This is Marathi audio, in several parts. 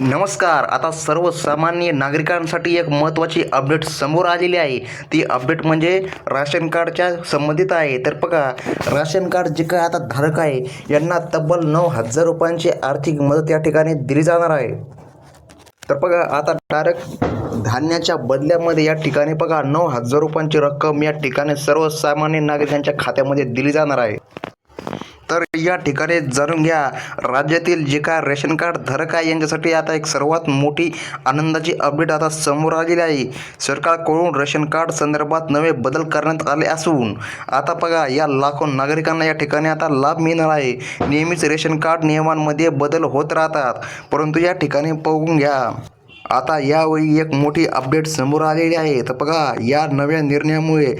नमस्कार. आता सर्वसामान्य नागरिकांसाठी एक महत्त्वाची अपडेट समोर आलेली आहे. ती अपडेट म्हणजे राशन कार्डच्या संबंधित आहे. तर बघा राशन कार्ड जे काय आता धारक आहे यांना तब्बल नऊ हजार रुपयांची आर्थिक मदत या ठिकाणी दिली जाणार आहे. तर बघा आता डायरेक्ट धान्याच्या बदल्यामध्ये या ठिकाणी बघा नऊ हजार रुपयांची रक्कम या ठिकाणी सर्वसामान्य नागरिकांच्या खात्यामध्ये दिली जाणार आहे. तर या ठिकाणी जाणून घ्या. राज्यातील जे काय रेशन कार्ड धारक आहे यांच्यासाठी आता एक सर्वात मोठी आनंदाची अपडेट आता समोर आलेली आहे. सरकारकडून रेशन कार्ड संदर्भात नवे बदल करण्यात आले असून आता बघा या लाखो नागरिकांना या ठिकाणी आता लाभ मिळणार आहे. नेहमीच रेशन कार्ड नियमांमध्ये बदल होत राहतात परंतु या ठिकाणी बघून घ्या. आता यावेळी एक मोठी अपडेट समोर आलेली आहे. तर बघा या नव्या निर्णयामुळे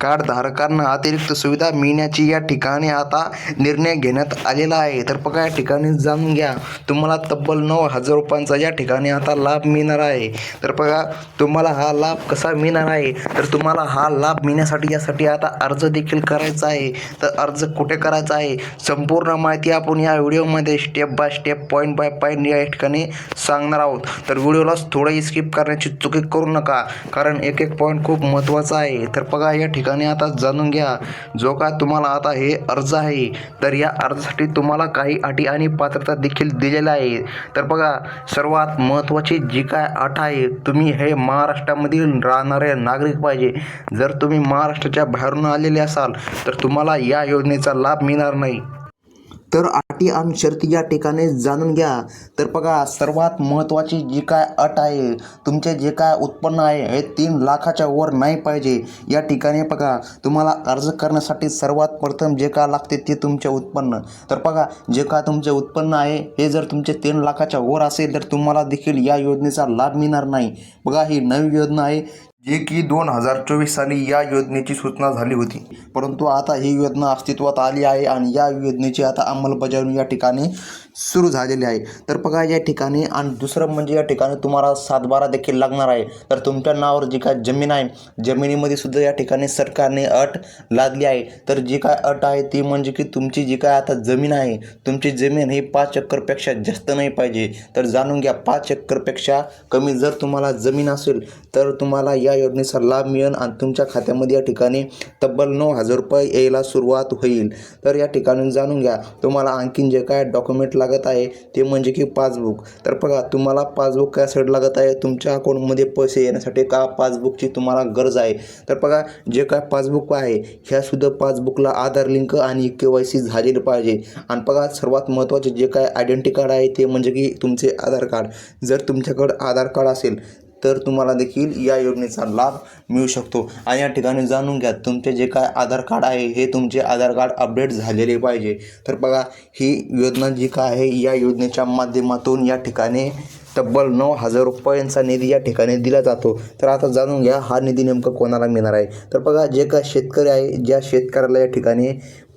कार्ड धारकांना अतिरिक्त सुविधा मिळण्याची या ठिकाणी आता निर्णय घेण्यात आलेला आहे. तर बघा या ठिकाणी जाणून घ्या. तुम्हाला तब्बल नऊ हजार रुपयांचा या ठिकाणी आता लाभ मिळणार आहे. तर बघा तुम्हाला हा लाभ कसा मिळणार आहे? तर तुम्हाला हा लाभ मिळण्यासाठी यासाठी आता अर्ज देखील करायचा आहे. तर अर्ज कुठे करायचा आहे? संपूर्ण माहिती आपण या व्हिडिओमध्ये step by step point by point या ठिकाणी सांगणार आहोत. तर व्हिडिओला थोडंही स्किप करण्याची चुकी करू नका कारण एक एक पॉईंट खूप महत्त्वाचा आहे. तर बघा या ठिकाणी आता जाणून घ्या जो का तुम्हाला आता हे अर्ज आहे तर या अर्जासाठी तुम्हाला काही अटी आणि पात्रता देखील दिलेल्या आहे. तर बघा सर्वात महत्त्वाची जी काय अट आहे तुम्ही हे महाराष्ट्रामधील राहणारे नागरिक पाहिजे. जर तुम्ही महाराष्ट्राच्या बाहेरून आलेले असाल तर तुम्हाला या योजनेचा लाभ मिळणार नाही. तर अटी आणि शर्ती या ठिकाणी जाणून घ्या. तर बघा सर्वात महत्त्वाची जी काय अट आहे तुमचे जे काय उत्पन्न आहे हे तीन लाखाच्या वर नाही पाहिजे. या ठिकाणी बघा तुम्हाला अर्ज करण्यासाठी सर्वात प्रथम जे काय लागते ते तुमचे उत्पन्न. तर बघा जे काय तुमचे उत्पन्न आहे हे जर तुमचे तीन लाखाच्या वर असेल तर तुम्हाला देखील या योजनेचा लाभ मिळणार नाही. बघा ही नवी योजना आहे जे की दोन हजार चोवीस साली या योजनेची सूचना झाली होती. परंतु आता ही योजना अस्तित्वात आली आहे आणि या योजनेची आता अंमलबजावणी या ठिकाणी सुरू झालेली आहे. तर बघा या ठिकाणी आणि दुसरं म्हणजे या ठिकाणी तुम्हाला सातबारा देखील लागणार आहे. तर तुमच्या नावावर जी काय जमीन आहे जमिनीमध्ये सुद्धा या ठिकाणी सरकारने अट लादली आहे. तर जी काय अट आहे ती म्हणजे की तुमची जी काय आता जमीन आहे तुमची जमीन ही पाच एकरपेक्षा जास्त नाही पाहिजे. तर जाणून घ्या पाच एकरपेक्षा कमी जर तुम्हाला जमीन असेल तर तुम्हाला या योजनेचा लाभ मिळेल आणि तुमच्या खात्यामध्ये या ठिकाणी तब्बल नऊ हजार रुपये यायला सुरुवात होईल. तर या ठिकाणी जाणून घ्या. तुम्हाला आणखीन जे काय डॉक्युमेंट लागत आहे ते म्हणजे की पासबुक. तर बघा तुम्हाला पासबुक कॅसेट लागत आहे? तुमच्या अकाउंटमध्ये पैसे येण्यासाठी का पासबुकची तुम्हाला गरज आहे? तर बघा जे काय पासबुक आहे ह्यासुद्धा पासबुकला आधार लिंक आणि के वाय सी झालेलं पाहिजे. आणि बघा सर्वात महत्त्वाचे जे काय आयडेंटी कार्ड आहे ते म्हणजे की तुमचे आधार कार्ड जर तुमच्याकडं आधार कार्ड असेल तर तुम्हाला देखील या योजनेचा लाभ मिळू शकतो. आणि या ठिकाणी जाणून घ्या तुमचे जे काय आधार कार्ड आहे हे तुमचे आधार कार्ड अपडेट झालेले पाहिजे. तर बघा ही योजना जी काय आहे या योजनेच्या माध्यमातून या ठिकाणी तब्बल नऊ हजार रुपयांचा निधी या ठिकाणी दिला जातो. तर आता जाणून घ्या हा निधी नेमका कोणाला मिळणार आहे? तर बघा जे काय शेतकरी आहे ज्या शेतकऱ्याला या ठिकाणी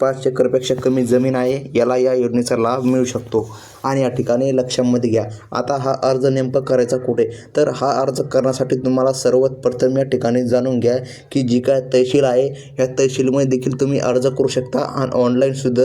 पाच एकरपेक्षा कमी जमीन आहे याला या योजनेचा लाभ मिळू शकतो. आणि या ठिकाणी लक्षामध्ये घ्या. आता हा अर्ज नेमका करायचा कुठे? तर हा अर्ज करण्यासाठी तुम्हाला सर्वात प्रथम या ठिकाणी जाणून घ्या की जी काय तहसील आहे या तहसीलमध्ये देखील तुम्ही अर्ज करू शकता आणि ऑनलाईनसुद्धा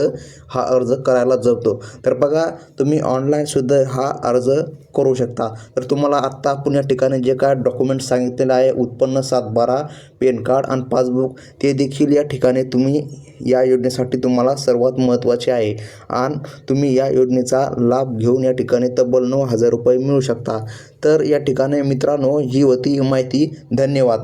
हा अर्ज करायला जमतो तर बघा तुम्ही ऑनलाईनसुद्धा हा अर्ज करू शकता. तर तुम्हाला आत्ता आपण या ठिकाणी जे काय डॉक्युमेंट सांगितलेलं आहे उत्पन्न सातबारा पॅन कार्ड आणि पासबुक ते देखील या ठिकाणी तुम्ही या योजनेसाठी तुम्हाला सर्वात महत्त्वाचे आहे. आणि तुम्ही या योजनेचा लाभ घेऊन या ठिकाणी तब्बल नऊ हजार रुपये मिळू शकता. तर या ठिकाणी मित्रांनो ही होती ही माहिती. धन्यवाद.